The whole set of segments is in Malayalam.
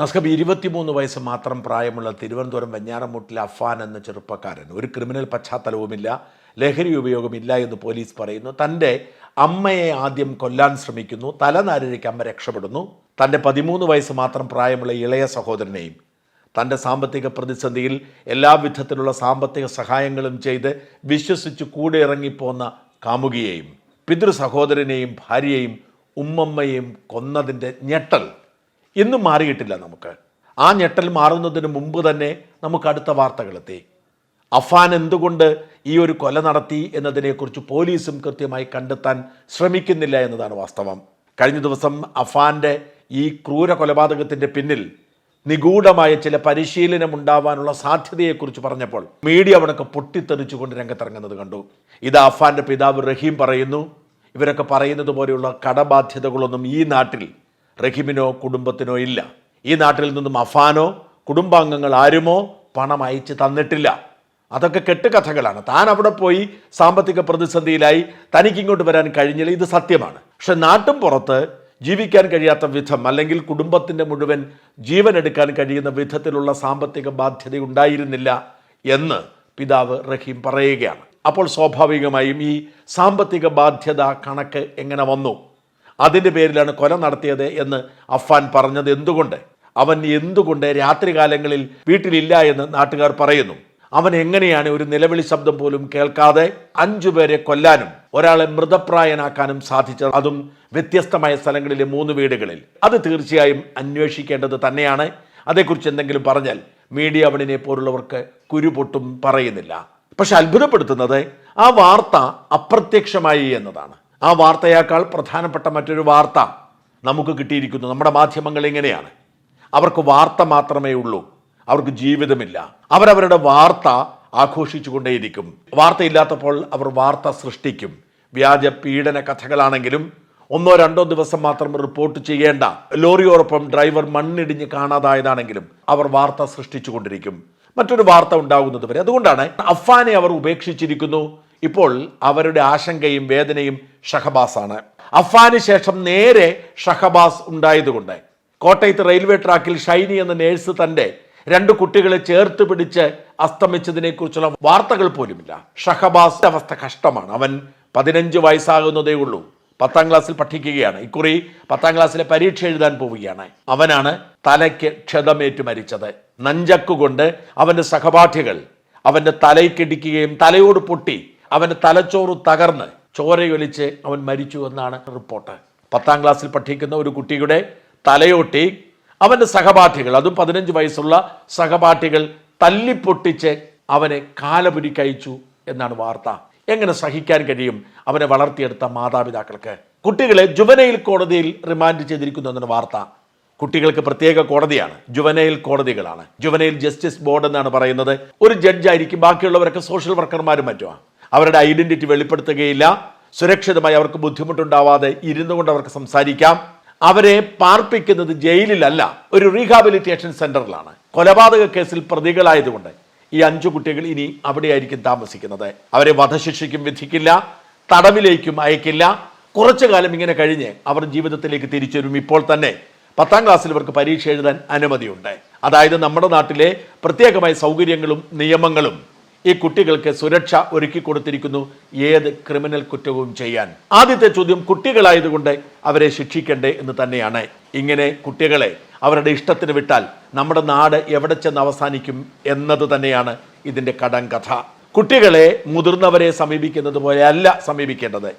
നസ്കബ് ഇരുപത്തിമൂന്ന് വയസ്സ് മാത്രം പ്രായമുള്ള തിരുവനന്തപുരം വെഞ്ഞാറമൂട്ടിലെ അഫാൻ എന്ന ചെറുപ്പക്കാരൻ. ഒരു ക്രിമിനൽ പശ്ചാത്തലവുമില്ല ലഹരി ഉപയോഗമില്ല എന്ന് പോലീസ് പറയുന്നു. തന്റെ അമ്മയെ ആദ്യം കൊല്ലാൻ ശ്രമിക്കുന്നു. തലനാരിഴയ്ക്ക് അമ്മ രക്ഷപ്പെടുന്നു. തന്റെ പതിമൂന്ന് വയസ്സ് മാത്രം പ്രായമുള്ള ഇളയ സഹോദരനെയും തന്റെ സാമ്പത്തിക പ്രതിസന്ധിയിൽ എല്ലാ വിധത്തിലുള്ള സാമ്പത്തിക സഹായങ്ങളും ചെയ്ത് വിശ്വസിച്ച് കൂടെ ഇറങ്ങിപ്പോന്ന കാമുകിയെയും പിതൃ സഹോദരനെയും ഭാര്യയെയും ഉമ്മമ്മയെയും കൊന്നതിന്റെ ഞെട്ടൽ. ഇന്നും മാറിയിട്ടില്ല നമുക്ക്. ആ ഞെട്ടൽ മാറുന്നതിന് മുമ്പ് തന്നെ നമുക്ക് അടുത്ത വാർത്തകളെത്തി അഫാൻ എന്തുകൊണ്ട് ഈ ഒരു കൊല നടത്തി എന്നതിനെക്കുറിച്ച് പോലീസും കൃത്യമായി കണ്ടെത്താൻ ശ്രമിക്കുന്നില്ല എന്നതാണ് വാസ്തവം. കഴിഞ്ഞ ദിവസം അഫാന്റെ ഈ ക്രൂര കൊലപാതകത്തിന്റെ പിന്നിൽ നിഗൂഢമായ ചില പരിശീലനം ഉണ്ടാവാനുള്ള സാധ്യതയെക്കുറിച്ച് പറഞ്ഞപ്പോൾ മീഡിയ അവിടൊക്കെ പൊട്ടിത്തെറിച്ചുകൊണ്ട് രംഗത്തിറങ്ങുന്നത് കണ്ടു. ഇത് അഫാന്റെ പിതാവ് റഹീം പറയുന്നു. ഇവരൊക്കെ പറയുന്നത് പോലെയുള്ള കടബാധ്യതകളൊന്നും ഈ നാട്ടിൽ റഹീമിനോ കുടുംബത്തിനോ ഇല്ല. ഈ നാട്ടിൽ നിന്നും അഫാനോ കുടുംബാംഗങ്ങൾ ആരുമോ പണം അയച്ച് തന്നിട്ടില്ല. അതൊക്കെ കെട്ടുകഥകളാണ്. താൻ അവിടെ പോയി സാമ്പത്തിക പ്രതിസന്ധിയിലായി തനിക്കിങ്ങോട്ട് വരാൻ കഴിഞ്ഞില്ല. ഇത് സത്യമാണ്. പക്ഷെ നാട്ടും പുറത്ത് ജീവിക്കാൻ കഴിയാത്ത വിധം അല്ലെങ്കിൽ കുടുംബത്തിന്റെ മുഴുവൻ ജീവൻ എടുക്കാൻ കഴിയുന്ന വിധത്തിലുള്ള സാമ്പത്തിക ബാധ്യത ഉണ്ടായിരുന്നില്ല എന്ന് പിതാവ് റഹീം പറയുകയാണ്. അപ്പോൾ സ്വാഭാവികമായും ഈ സാമ്പത്തിക ബാധ്യത കണക്ക് എങ്ങനെ വന്നു? അതിന്റെ പേരിലാണ് കൊല നടത്തിയത് എന്ന് അഫാൻ പറഞ്ഞത് എന്തുകൊണ്ട്? അവൻ എന്തുകൊണ്ട് രാത്രികാലങ്ങളിൽ വീട്ടിലില്ല എന്ന് നാട്ടുകാർ പറയുന്നു. അവൻ എങ്ങനെയാണ് ഒരു നിലവിളി ശബ്ദം പോലും കേൾക്കാതെ അഞ്ചു പേരെ കൊല്ലാനും ഒരാളെ മൃതപ്രായനാക്കാനും സാധിച്ചത്? അതും വ്യത്യസ്തമായ സ്ഥലങ്ങളിലെ മൂന്ന് വീടുകളിൽ. അത് തീർച്ചയായും അന്വേഷിക്കേണ്ടത് തന്നെയാണ്. അതേക്കുറിച്ച് എന്തെങ്കിലും പറഞ്ഞാൽ മീഡിയ അവണിനെ പോലുള്ളവർക്ക് കുരുപൊട്ടും പറയുന്നില്ല. പക്ഷെ അത്ഭുതപ്പെടുത്തുന്നത് ആ വാർത്ത അപ്രത്യക്ഷമായി എന്നതാണ്. ആ വാർത്തയേക്കാൾ പ്രധാനപ്പെട്ട മറ്റൊരു വാർത്ത നമുക്ക് കിട്ടിയിരിക്കുന്നു. നമ്മുടെ മാധ്യമങ്ങൾ എങ്ങനെയാണ് അവർക്ക് വാർത്ത മാത്രമേ ഉള്ളൂ. അവർക്ക് ജീവിതമില്ല. അവരവരുടെ വാർത്ത ആഘോഷിച്ചുകൊണ്ടേയിരിക്കും. വാർത്തയില്ലാത്തപ്പോൾ അവർ വാർത്ത സൃഷ്ടിക്കും. വ്യാജ പീഡന കഥകളാണെങ്കിലും ഒന്നോ രണ്ടോ ദിവസം മാത്രം റിപ്പോർട്ട് ചെയ്യേണ്ട. ലോറിയോടൊപ്പം ഡ്രൈവർ മണ്ണിടിഞ്ഞ് കാണാതായതാണെങ്കിലും അവർ വാർത്ത സൃഷ്ടിച്ചുകൊണ്ടിരിക്കും. മറ്റൊരു വാർത്ത ഉണ്ടാകുന്നത് വരെ. അതുകൊണ്ടാണ് അഫാനെ അവർ ഉപേക്ഷിച്ചിരിക്കുന്നു. ഇപ്പോൾ അവരുടെ ആശങ്കയും വേദനയും ഷഹബാസാണ്. അഫാന് ശേഷം നേരെ ഷഹബാസ് ഉണ്ടായതുകൊണ്ട് കോട്ടയത്ത് റെയിൽവേ ട്രാക്കിൽ ഷൈനി എന്ന നേഴ്സ് തന്റെ രണ്ട് കുട്ടികളെ ചേർത്ത് പിടിച്ച് അസ്തമിച്ചതിനെ കുറിച്ചുള്ള വാർത്തകൾ പോലുമില്ല. ഷഹബാസ് അവസ്ഥ കഷ്ടമാണ്. അവൻ പതിനഞ്ച് വയസ്സാകുന്നതേ ഉള്ളൂ. പത്താം ക്ലാസ്സിൽ പഠിക്കുകയാണ്. ഇക്കുറി പത്താം ക്ലാസ്സിലെ പരീക്ഷ എഴുതാൻ പോവുകയാണ്. അവനാണ് തലയ്ക്ക് ക്ഷതമേറ്റു മരിച്ചത്. നഞ്ചക്കുകൊണ്ട് അവന്റെ സഹപാഠികൾ അവന്റെ തലയ്ക്കിടിക്കുകയും തലയോട് പൊട്ടി അവന്റെ തലച്ചോറ് തകർന്ന് ചോരയൊലിച്ച് അവൻ മരിച്ചു എന്നാണ് റിപ്പോർട്ട്. പത്താം ക്ലാസ്സിൽ പഠിക്കുന്ന ഒരു കുട്ടിയുടെ തലയോട്ടി അവന്റെ സഹപാഠികൾ അതും പതിനഞ്ച് വയസ്സുള്ള സഹപാഠികൾ തല്ലിപ്പൊട്ടിച്ച് അവനെ കാലപുരി കഴിച്ചു എന്നാണ് വാർത്ത. എങ്ങനെ സഹിക്കാൻ കഴിയും അവനെ വളർത്തിയെടുത്ത മാതാപിതാക്കൾക്ക്? കുട്ടികളെ ജുവനയിൽ കോടതിയിൽ റിമാൻഡ് ചെയ്തിരിക്കുന്നു എന്നൊരു വാർത്ത. കുട്ടികൾക്ക് പ്രത്യേക കോടതിയാണ് ജുവനയിൽ കോടതികളാണ്. ജുവനയിൽ ജസ്റ്റിസ് ബോർഡ് എന്നാണ് പറയുന്നത്. ഒരു ജഡ്ജായിരിക്കും ബാക്കിയുള്ളവരൊക്കെ സോഷ്യൽ വർക്കർമാരും മറ്റുമാണ് അവരുടെ ഐഡന്റിറ്റി വെളിപ്പെടുത്തുകയില്ല. സുരക്ഷിതമായി അവർക്ക് ബുദ്ധിമുട്ടുണ്ടാവാതെ ഇരുന്നു കൊണ്ട് അവർക്ക് സംസാരിക്കാം. അവരെ പാർപ്പിക്കുന്നത് ജയിലിലല്ല ഒരു റീഹാബിലിറ്റേഷൻ സെന്ററിലാണ് കൊലപാതക കേസിൽ പ്രതികളായതുകൊണ്ട് ഈ അഞ്ചു കുട്ടികൾ ഇനി അവിടെയായിരിക്കും താമസിക്കുന്നത്. അവരെ വധശിക്ഷയ്ക്കും വിധിക്കില്ല തടവിലേക്കും അയക്കില്ല. കുറച്ചു കാലം ഇങ്ങനെ കഴിഞ്ഞ് അവർ ജീവിതത്തിലേക്ക് തിരിച്ചു വരും ഇപ്പോൾ തന്നെ. പത്താം ക്ലാസ്സിൽ ഇവർക്ക് പരീക്ഷ എഴുതാൻ അനുമതിയുണ്ട്. അതായത് നമ്മുടെ നാട്ടിലെ പ്രത്യേകമായ സൗകര്യങ്ങളും നിയമങ്ങളും ഈ കുട്ടികൾക്ക് സുരക്ഷ ഒരുക്കി കൊടുത്തിരിക്കുന്നു. ഏത് ക്രിമിനൽ കുറ്റവും ചെയ്യാൻ. ആദ്യത്തെ ചോദ്യം കുട്ടികളായതുകൊണ്ട് അവരെ ശിക്ഷിക്കണ്ടേ എന്ന് തന്നെയാണ്. ഇങ്ങനെ കുട്ടികളെ അവരുടെ ഇഷ്ടത്തിന് വിട്ടാൽ നമ്മുടെ നാട് എവിടെ ചെന്ന് അവസാനിക്കും എന്നത് തന്നെയാണ് ഇതിന്റെ കടങ്കഥ. കുട്ടികളെ മുതിർന്നവരെ സമീപിക്കുന്നത് പോലെ അല്ല സമീപിക്കേണ്ടത്.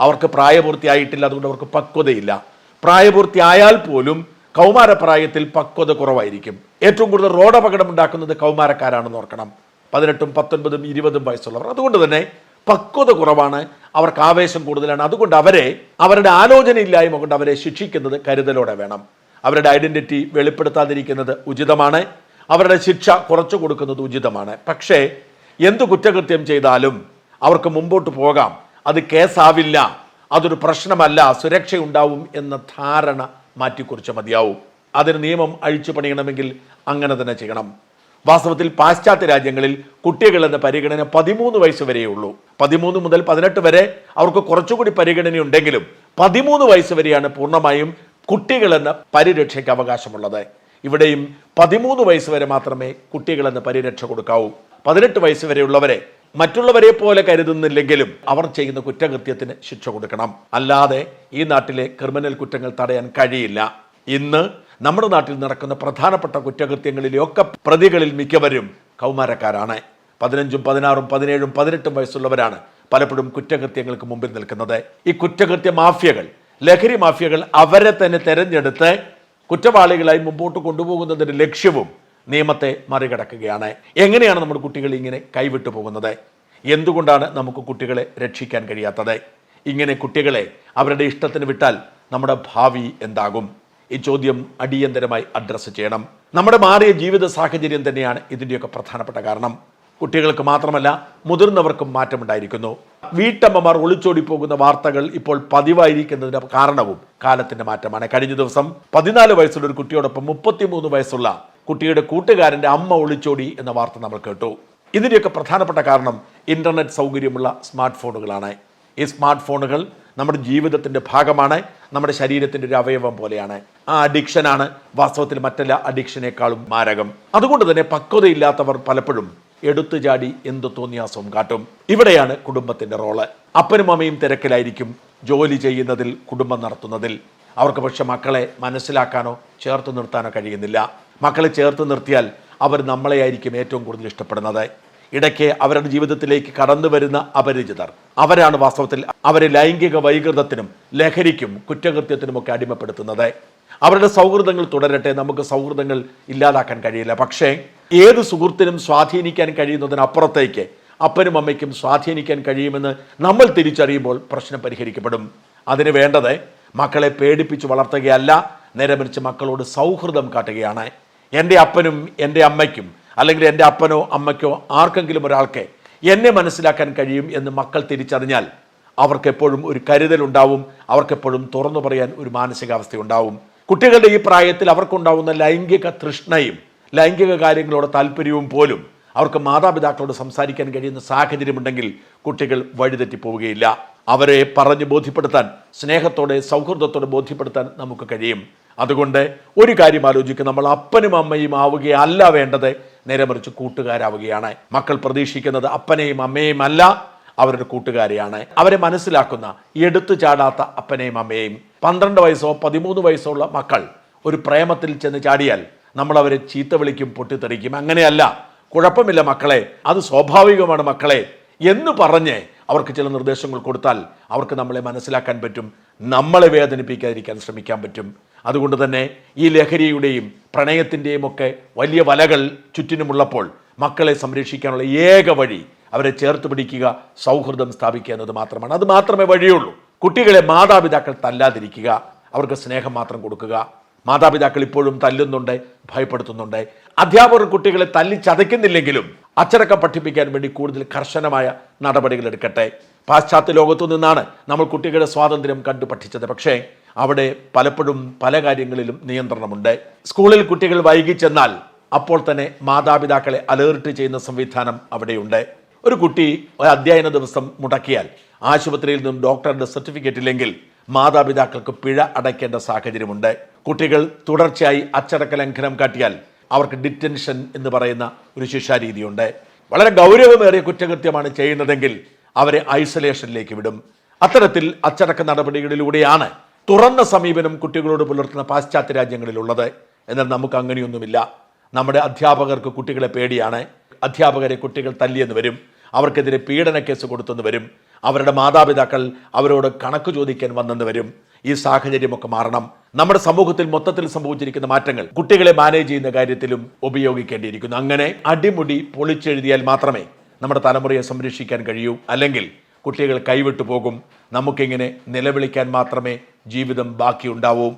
അവർക്ക് പ്രായപൂർത്തിയായിട്ടില്ല അതുകൊണ്ട് അവർക്ക് പക്വതയില്ല. പ്രായപൂർത്തിയായാൽ പോലും കൗമാരപ്രായത്തിൽ പക്വത കുറവായിരിക്കും. ഏറ്റവും കൂടുതൽ റോഡപകടം ഉണ്ടാക്കുന്നത് കൗമാരക്കാരാണെന്ന് ഓർക്കണം. പതിനെട്ടും പത്തൊൻപതും ഇരുപതും വയസ്സുള്ളവർ. അതുകൊണ്ട് തന്നെ പക്വത കുറവാണ്. അവർക്ക് ആവേശം കൂടുതലാണ്. അതുകൊണ്ട് അവരെ അവരുടെ ആലോചനയില്ലായ്മ കൊണ്ട് അവരെ ശിക്ഷിക്കുന്നത് കരുതലോടെ വേണം. അവരുടെ ഐഡന്റിറ്റി വെളിപ്പെടുത്താതിരിക്കുന്നത് ഉചിതമാണ്. അവരുടെ ശിക്ഷ കുറച്ചു കൊടുക്കുന്നത് ഉചിതമാണ്. പക്ഷേ എന്ത് കുറ്റകൃത്യം ചെയ്താലും അവർക്ക് മുമ്പോട്ട് പോകാം. അത് കേസാവില്ല. അതൊരു പ്രശ്നമല്ല. സുരക്ഷയുണ്ടാവും എന്ന ധാരണ മാറ്റിക്കുറിച്ച് മതിയാവും. അതിന് നിയമം അഴിച്ചു പണിയണമെങ്കിൽ അങ്ങനെ തന്നെ ചെയ്യണം. വാസ്തവത്തിൽ പാശ്ചാത്യ രാജ്യങ്ങളിൽ കുട്ടികൾ എന്ന പരിഗണന പതിമൂന്ന് വയസ്സ് വരെയേ ഉള്ളൂ പതിമൂന്ന് മുതൽ പതിനെട്ട് വരെ അവർക്ക് കുറച്ചുകൂടി പരിഗണനയുണ്ടെങ്കിലും പതിമൂന്ന് വയസ്സ് വരെയാണ് പൂർണമായും കുട്ടികൾ എന്ന പരിരക്ഷയ്ക്ക് അവകാശമുള്ളത്. ഇവിടെയും പതിമൂന്ന് വയസ്സ് വരെ മാത്രമേ കുട്ടികൾ എന്ന പരിരക്ഷ കൊടുക്കാവൂ. പതിനെട്ട് വയസ്സ് വരെയുള്ളവരെ മറ്റുള്ളവരെ പോലെ കരുതുന്നില്ലെങ്കിലും അവർ ചെയ്യുന്ന കുറ്റകൃത്യത്തിന് ശിക്ഷ കൊടുക്കണം. അല്ലാതെ ഈ നാട്ടിലെ ക്രിമിനൽ കുറ്റങ്ങൾ തടയാൻ കഴിയില്ല. ഇന്ന് നമ്മുടെ നാട്ടിൽ നടക്കുന്ന പ്രധാനപ്പെട്ട കുറ്റകൃത്യങ്ങളിലെയൊക്കെ പ്രതികളിൽ മിക്കവരും കൗമാരക്കാരാണ്. പതിനഞ്ചും പതിനാറും പതിനേഴും പതിനെട്ടും വയസ്സുള്ളവരാണ് പലപ്പോഴും കുറ്റകൃത്യങ്ങൾക്ക് മുമ്പിൽ നിൽക്കുന്നത്. ഈ കുറ്റകൃത്യ മാഫിയകൾ ലഹരി മാഫിയകൾ അവരെ തന്നെ തെരഞ്ഞെടുത്ത് കുറ്റവാളികളായി മുമ്പോട്ട് കൊണ്ടുപോകുന്നതിന്റെ ലക്ഷ്യവും നിയമത്തെ മറികടക്കുകയാണ്. എങ്ങനെയാണ് നമ്മുടെ കുട്ടികൾ ഇങ്ങനെ കൈവിട്ടു പോകുന്നത്? എന്തുകൊണ്ടാണ് നമുക്ക് കുട്ടികളെ രക്ഷിക്കാൻ കഴിയാത്തത്? ഇങ്ങനെ കുട്ടികളെ അവരുടെ ഇഷ്ടത്തിന് വിട്ടാൽ നമ്മുടെ ഭാവി എന്താകും? ഈ ചോദ്യം അടിയന്തരമായി അഡ്രസ്സ് ചെയ്യണം. നമ്മുടെ മാറിയ ജീവിത സാഹചര്യം തന്നെയാണ് ഇതിന്റെയൊക്കെ പ്രധാനപ്പെട്ട കാരണം. കുട്ടികൾക്ക് മാത്രമല്ല മുതിർന്നവർക്കും മാറ്റമുണ്ടായിരിക്കുന്നു. വീട്ടമ്മമാർ ഒളിച്ചോടി പോകുന്ന വാർത്തകൾ ഇപ്പോൾ പതിവായിരിക്കുന്നതിന്റെ കാരണവും കാലത്തിന്റെ മാറ്റമാണ്. കഴിഞ്ഞ ദിവസം പതിനാല് വയസ്സുള്ള ഒരു കുട്ടിയോടൊപ്പം മുപ്പത്തിമൂന്ന് വയസ്സുള്ള കുട്ടിയുടെ കൂട്ടുകാരന്റെ അമ്മ ഒളിച്ചോടി എന്ന വാർത്ത നമ്മൾ കേട്ടു. ഇതിന്റെയൊക്കെ പ്രധാനപ്പെട്ട കാരണം ഇന്റർനെറ്റ് സൗകര്യമുള്ള സ്മാർട്ട് ഫോണുകളാണ് ഈ സ്മാർട്ട് ഫോണുകൾ നമ്മുടെ ജീവിതത്തിന്റെ ഭാഗമാണ് നമ്മുടെ ശരീരത്തിന്റെ ഒരു അവയവം പോലെയാണ്. ആ അഡിക്ഷനാണ് വാസ്തവത്തിൽ മറ്റെല്ലാ അഡിക്ഷനേക്കാളും മാരകം. അതുകൊണ്ട് തന്നെ പക്വതയില്ലാത്തവർ പലപ്പോഴും എടുത്തു ചാടി എന്ത് തോന്നിയാസവും കാട്ടും. ഇവിടെയാണ് കുടുംബത്തിന്റെ റോൾ. അപ്പനും അമ്മയും തിരക്കിലായിരിക്കും ജോലി ചെയ്യുന്നതിൽ കുടുംബം നടത്തുന്നതിൽ. അവർക്ക് പക്ഷെ മക്കളെ മനസ്സിലാക്കാനോ ചേർത്ത് നിർത്താനോ കഴിയുന്നില്ല. മക്കളെ ചേർത്ത് നിർത്തിയാൽ അവർ നമ്മളെയായിരിക്കും ഏറ്റവും കൂടുതൽ ഇഷ്ടപ്പെടുന്നത്. ഇടയ്ക്ക് അവരുടെ ജീവിതത്തിലേക്ക് കടന്നു വരുന്ന അപരിചിതർ. അവരാണ് വാസ്തവത്തിൽ അവരെ ലൈംഗിക വൈകൃതത്തിനും ലഹരിക്കും കുറ്റകൃത്യത്തിനുമൊക്കെ അടിമപ്പെടുത്തുന്നത്. അവരുടെ സൗഹൃദങ്ങൾ തുടരട്ടെ നമുക്ക് സൗഹൃദങ്ങൾ ഇല്ലാതാക്കാൻ കഴിയില്ല. പക്ഷേ ഏത് സുഹൃത്തിനും സ്വാധീനിക്കാൻ കഴിയുന്നതിനപ്പുറത്തേക്ക് അപ്പനും അമ്മയ്ക്കും സ്വാധീനിക്കാൻ കഴിയുമെന്ന് നമ്മൾ തിരിച്ചറിയുമ്പോൾ പ്രശ്നം പരിഹരിക്കപ്പെടും. അതിന് വേണ്ടത് മക്കളെ പേടിപ്പിച്ച് വളർത്തുകയല്ല നേരെ മറിച്ച് മക്കളോട് സൗഹൃദം കാട്ടുകയാണ്. എന്റെ അപ്പനും എന്റെ അമ്മയ്ക്കും അല്ലെങ്കിൽ എന്റെ അപ്പനോ അമ്മയ്ക്കോ ആർക്കെങ്കിലും ഒരാൾക്ക് എന്നെ മനസ്സിലാക്കാൻ കഴിയും എന്ന് മക്കൾ തിരിച്ചറിഞ്ഞാൽ അവർക്കെപ്പോഴും ഒരു കരുതലുണ്ടാവും അവർക്കെപ്പോഴും തുറന്നു പറയാൻ ഒരു മാനസികാവസ്ഥ ഉണ്ടാവും. കുട്ടികളുടെ ഈ പ്രായത്തിൽ അവർക്കുണ്ടാവുന്ന ലൈംഗിക തൃഷ്ണയും ലൈംഗിക കാര്യങ്ങളോട് താല്പര്യവും പോലും അവർക്ക് മാതാപിതാക്കളോട് സംസാരിക്കാൻ കഴിയുന്ന സാഹചര്യമുണ്ടെങ്കിൽ കുട്ടികൾ വഴിതെറ്റി പോവുകയില്ല. അവരെ പറഞ്ഞ് ബോധ്യപ്പെടുത്താൻ സ്നേഹത്തോടെ സൗഹൃദത്തോടെ ബോധ്യപ്പെടുത്താൻ നമുക്ക് കഴിയും. അതുകൊണ്ട് ഒരു കാര്യം ആലോചിക്കുക നമ്മൾ അപ്പനും അമ്മയും ആവുകയല്ല വേണ്ടത്. നേരെ മറിച്ച് കൂട്ടുകാരാവുകയാണ്. മക്കൾ പ്രതീക്ഷിക്കുന്നത് അപ്പനെയും അമ്മയും അല്ല അവരുടെ കൂട്ടുകാരെയാണ്. അവരെ മനസ്സിലാക്കുന്ന എടുത്തു ചാടാത്ത അപ്പനെയും അമ്മയും പന്ത്രണ്ട് വയസ്സോ പതിമൂന്ന് വയസ്സോ ഉള്ള മക്കൾ ഒരു പ്രേമത്തിൽ ചെന്ന് ചാടിയാൽ നമ്മൾ അവരെ ചീത്ത വിളിക്കും പൊട്ടിത്തെറിക്കും. അങ്ങനെയല്ല. കുഴപ്പമില്ല മക്കളെ. അത് സ്വാഭാവികമാണ് മക്കളെ. എന്ന് പറഞ്ഞ് അവർക്ക് ചില നിർദ്ദേശങ്ങൾ കൊടുത്താൽ അവർക്ക് നമ്മളെ മനസ്സിലാക്കാൻ പറ്റും. നമ്മളെ വേദനിപ്പിക്കാതിരിക്കാൻ ശ്രമിക്കാൻ പറ്റും. അതുകൊണ്ട് തന്നെ ഈ ലഹരിയുടെയും പ്രണയത്തിന്റെയും ഒക്കെ വലിയ വലകൾ ചുറ്റിനുമുള്ളപ്പോൾ മക്കളെ സംരക്ഷിക്കാനുള്ള ഏക വഴി അവരെ ചേർത്ത് പിടിക്കുക സൗഹൃദം സ്ഥാപിക്കുക എന്നത് മാത്രമാണ്. അത് മാത്രമേ വഴിയുള്ളൂ. കുട്ടികളെ മാതാപിതാക്കൾ തല്ലാതിരിക്കുക അവർക്ക് സ്നേഹം മാത്രം കൊടുക്കുക. മാതാപിതാക്കൾ ഇപ്പോഴും തല്ലുന്നുണ്ട് ഭയപ്പെടുത്തുന്നുണ്ട്. അധ്യാപകർ കുട്ടികളെ തല്ലി ചതയ്ക്കുന്നില്ലെങ്കിലും അച്ചടക്കം പഠിപ്പിക്കാൻ വേണ്ടി കൂടുതൽ കർശനമായ നടപടികൾ എടുക്കട്ടെ. പാശ്ചാത്യ ലോകത്തു നിന്നാണ് നമ്മൾ കുട്ടികളുടെ സ്വാതന്ത്ര്യം കണ്ടു പഠിച്ചത് പക്ഷേ അവിടെ പലപ്പോഴും പല കാര്യങ്ങളിലും നിയന്ത്രണമുണ്ട്. സ്കൂളിൽ കുട്ടികൾ വൈകി ചെന്നാൽ അപ്പോൾ തന്നെ മാതാപിതാക്കളെ അലേർട്ട് ചെയ്യുന്ന സംവിധാനം അവിടെയുണ്ട്. ഒരു കുട്ടി ഒരു അധ്യയന ദിവസം മുടക്കിയാൽ ആശുപത്രിയിൽ നിന്നും ഡോക്ടറുടെ സർട്ടിഫിക്കറ്റ് ഇല്ലെങ്കിൽ മാതാപിതാക്കൾക്ക് പിഴ അടയ്ക്കേണ്ട സാഹചര്യമുണ്ട്. കുട്ടികൾ തുടർച്ചയായി അച്ചടക്ക ലംഘനം കാട്ടിയാൽ അവർക്ക് ഡിറ്റൻഷൻ എന്ന് പറയുന്ന ഒരു ശിക്ഷാരീതിയുണ്ട്. വളരെ ഗൗരവമേറിയ കുറ്റകൃത്യമാണ് ചെയ്യുന്നതെങ്കിൽ അവരെ ഐസൊലേഷനിലേക്ക് വിടും. അത്തരത്തിൽ അച്ചടക്ക നടപടികളിലൂടെയാണ് തുറന്ന സമീപനം കുട്ടികളോട് പുലർത്തുന്ന പാശ്ചാത്യ രാജ്യങ്ങളിലുള്ളത്. എന്നാൽ നമുക്ക് അങ്ങനെയൊന്നുമില്ല. നമ്മുടെ അധ്യാപകർക്ക് കുട്ടികളെ പേടിയാണ്. അധ്യാപകരെ കുട്ടികൾ തല്ലിയെന്ന് വരും. അവർക്കെതിരെ പീഡന കേസ് കൊടുത്തെന്ന് വരും. അവരുടെ മാതാപിതാക്കൾ അവരോട് കണക്ക് ചോദിക്കാൻ വന്നെന്ന് വരും. ഈ സാഹചര്യമൊക്കെ മാറണം. നമ്മുടെ സമൂഹത്തിൽ മൊത്തത്തിൽ സംഭവിച്ചിരിക്കുന്ന മാറ്റങ്ങൾ കുട്ടികളെ മാനേജ് ചെയ്യുന്ന കാര്യത്തിലും ഉപയോഗിക്കേണ്ടിയിരിക്കുന്നു. അങ്ങനെ അടിമുടി പൊളിച്ചെഴുതിയാൽ മാത്രമേ നമ്മുടെ തലമുറയെ സംരക്ഷിക്കാൻ കഴിയൂ. അല്ലെങ്കിൽ കുട്ടികൾ കൈവിട്ടു പോകും. നമുക്കിങ്ങനെ നിലവിളിക്കാൻ മാത്രമേ ജീവിതം ബാക്കിയുണ്ടാവൂ.